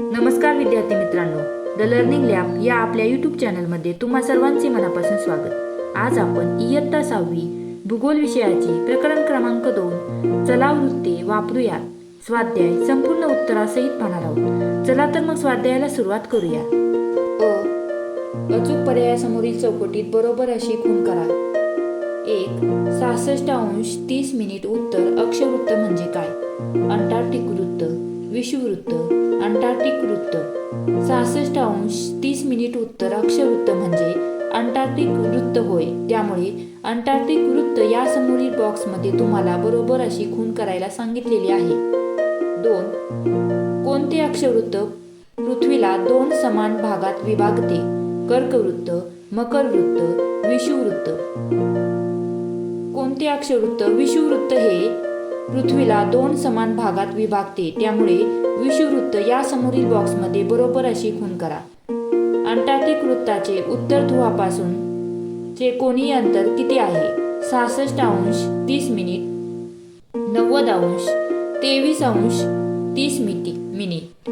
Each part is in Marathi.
नमस्कार विद्यार्थी मित्रांनो द लर्निंग लॅब या आपल्या यूट्यूब चॅनलमध्ये तुम्हा सर्वांचे मनापासून स्वागत. आज आपण इयत्ता सहावी भूगोल विषयाची प्रकरण क्रमांक दोन चला वृत्ते वापरूया स्वाध्याय संपूर्ण उत्तरासहित पाहणार आहोत. चला तर मग स्वाध्यायाला सुरुवात करूया. अ अचूक पर्यायासमोरील चौकटीत बरोबर अशी खून करा. एक सहासष्ट अंश तीस मिनिट उत्तर अक्षवृत्त म्हणजे काय? अंटार्क्टिक वृत्त. विषुवृत्त अंटार्क्टिक वृत्त. सहासष्ट अंश तीस मिनिट उत्तर अक्षवृत्त म्हणजे अंटार्क्टिक वृत्त होय. त्यामुळे अंटार्क्टिक वृत्त या समोरील बॉक्समध्ये तुम्हाला बरोबर अशी खून करायला सांगितलेली आहे. दोन. कोणते अक्षवृत्त पृथ्वीला दोन समान भागात विभागते? कर्कवृत्त मकर वृत्त विषुवृत्त कोणते अक्षवृत्त विषुवृत्त हे? पृथ्वीला दोन समान भागात विभागते. त्यामुळे विषुवृत्त या समोरील बॉक्समध्ये बरोबर अशी खून करा. अंटार्क्टिक वृत्ताचे उत्तर ध्रुवापासून चे कोणी अंतर किती आहे? सहासष्ट अंश तीस मिनिट नव्वद अंश तेवीस अंश तीस मिटी मिनिट.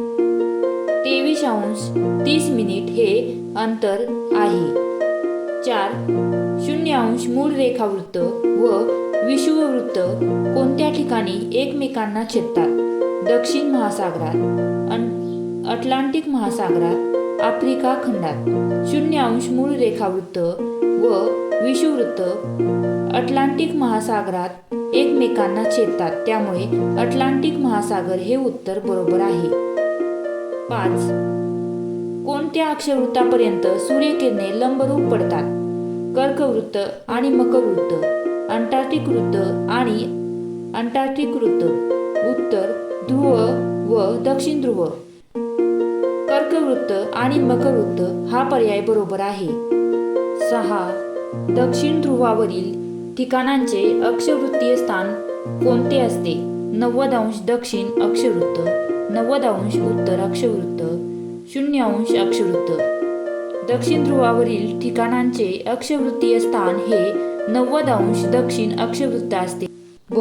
तेवीस अंश तीस मिनिट हे अंतर आहे. चार शून्य अंश मूळ रेखावृत्त व विषुववृत्त कोणत्या ठिकाणी एकमेकांना छेदतात? दक्षिण महासागरात अटलांटिक महासागरात आफ्रिका खंडात. शून्य अंश मूळ रेखावृत्त व विषुवृत्त अटलांटिक महासागरात एकमेकांना छेदतात. त्यामुळे अटलांटिक महासागर हे उत्तर बरोबर आहे. पाच. कोणत्या अक्षवृत्तापर्यंत सूर्यकिरणे लंबरूप पडतात? कर्कवृत्त आणि मकरवृत्त. अंटार्क्टिक वृत्त आणि अंटार्क्टिक वृत्त. उत्तर ध्रुव व दक्षिण ध्रुव. कर्कवृत्त आणि मकरवृत्त हा पर्याय बरोबर आहे. सहा दक्षिण ध्रुवावरील ठिकाणांचे अक्षवृत्तीय स्थान कोणते असते? नव्वद अंश दक्षिण अक्षवृत्त नव्वद अंश उत्तर अक्षवृत्त शून्य अंश अक्षवृत्त. दक्षिण ध्रुवावरील ठिकाणांचे अक्षवृत्तीय स्थान हे नव्वद अंश दक्षिण अक्षवृत्त असते. व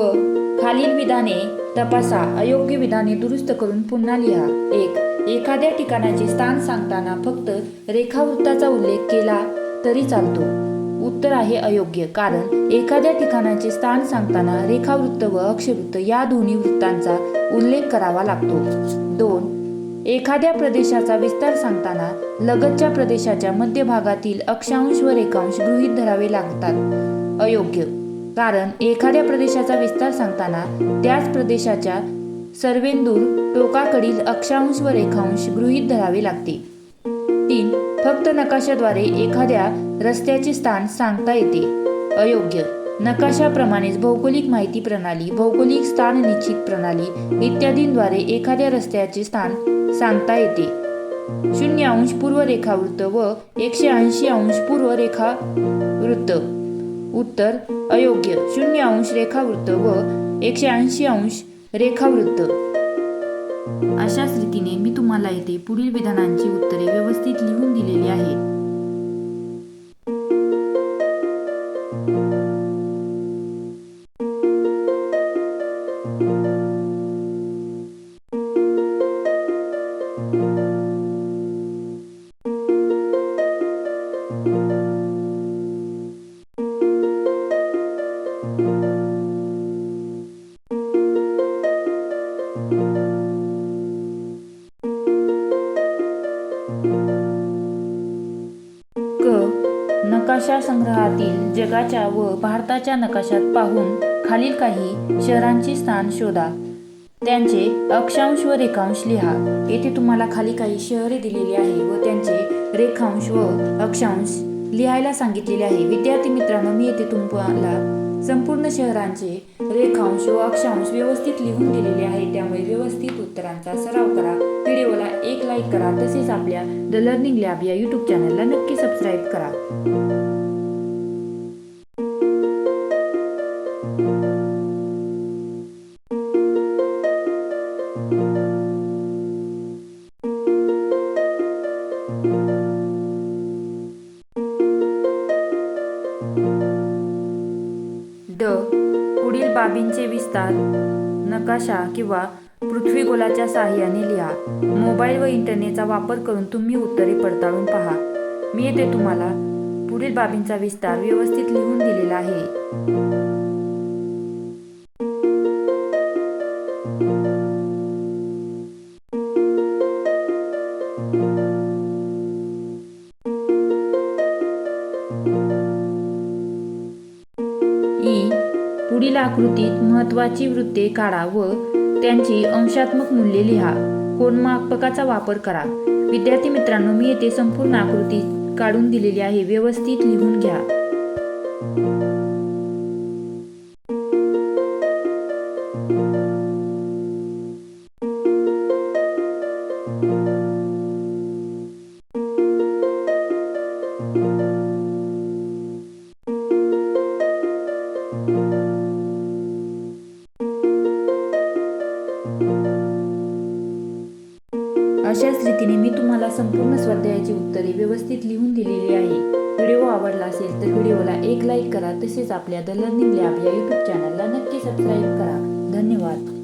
खालील विधाने तपासा. अयोग्य विधाने दुरुस्त करून पुन्हा लिहा. एक. एखाद्या ठिकाणाचे स्थान सांगताना फक्त रेखावृत्ताचा उल्लेख केला तरी चालतो. उत्तर आहे अयोग्य. कारण एखाद्या ठिकाणाचे स्थान सांगताना रेखावृत्त व अक्षवृत्त या दोन्ही वृत्तांचा उल्लेख करावा लागतो. दोन. एखाद्या प्रदेशाचा विस्तार सांगताना लगतच्या प्रदेशाच्या मध्यभागातील अक्षांश व रेखांश गृहीत धरावे लागतात. अयोग्य. कारण एखाद्या प्रदेशाचा विस्तार सांगताना त्याच प्रदेशाच्या सर्वेंदूर टोकाकडील अक्षांश व रेखांश गृहीत धरावे लागते. तीन फक्त नकाशाद्वारे एखाद्या रस्त्याचे स्थान सांगता येते. अयोग्य. नकाशाप्रमाणेच भौगोलिक माहिती प्रणाली भौगोलिक स्थान निश्चित प्रणाली इत्यादींद्वारे एखाद्या रस्त्याचे स्थान सांगता येते. शून्य अंश पूर्व रेखावृत्त व एकशे ऐंशी अंश पूर्व रेखावृत्त उत्तर अयोग्य. शून्य अंश रेखावृत्त व एकशे ऐंशी अंश रेखावृत्त. अशाच रीतीने मी तुम्हाला येथे पुढील विधानांची उत्तरे व्यवस्थित लिहून दिलेली आहेत क नकाशा संग्रहातील जगाच्या व भारताच्या नकाशात पाहून खालील काही शहरांची स्थान शोधा. त्यांचे अक्षांश व रेखांश लिहा. येथे तुम्हाला खाली काही शहरे दिलेली आहे व त्यांचे रेखांश व अक्षांश लिहायला सांगितलेले आहे. विद्यार्थी मित्रांनो मी येथे तुम्हाला संपूर्ण शहरांचे रेखांश व अक्षांश व्यवस्थित लिहून दिलेले आहे. त्यामुळे व्यवस्थित उत्तरांचा सराव करा. व्हिडिओला एक लाईक करा. तसेच आपल्या द लर्निंग लॅब या यूट्यूब चॅनलला नक्की सबस्क्राईब करा. बाबींचे विस्तार नकाशा किंवा पृथ्वी गोलाच्या साहाय्याने लिहा. मोबाईल व इंटरनेटचा वापर करून तुम्ही उत्तरे पडताळून पहा. मी येथे तुम्हाला. पुढील बाबींचा विस्तार व्यवस्थित लिहून दिलेला आहे. आकृतीत महत्त्वाची वृत्ते काढा व त्यांची अंशात्मक मूल्ये लिहा. कोणमापकाचा वापर करा. विद्यार्थी मित्रांनो मी येथे संपूर्ण आकृती काढून दिलेली आहे. व्यवस्थित लिहून घ्या. अशाच रीतीने मी तुम्हाला संपूर्ण स्वाध्यायाची उत्तरे व्यवस्थित लिहून दिलेली आहे. व्हिडिओ आवडला असेल तर व्हिडिओला एक लाईक करा तसेच आपल्या द लर्निंग लॅब या यूट्यूब चॅनलला नक्की सबस्क्राईब करा. धन्यवाद.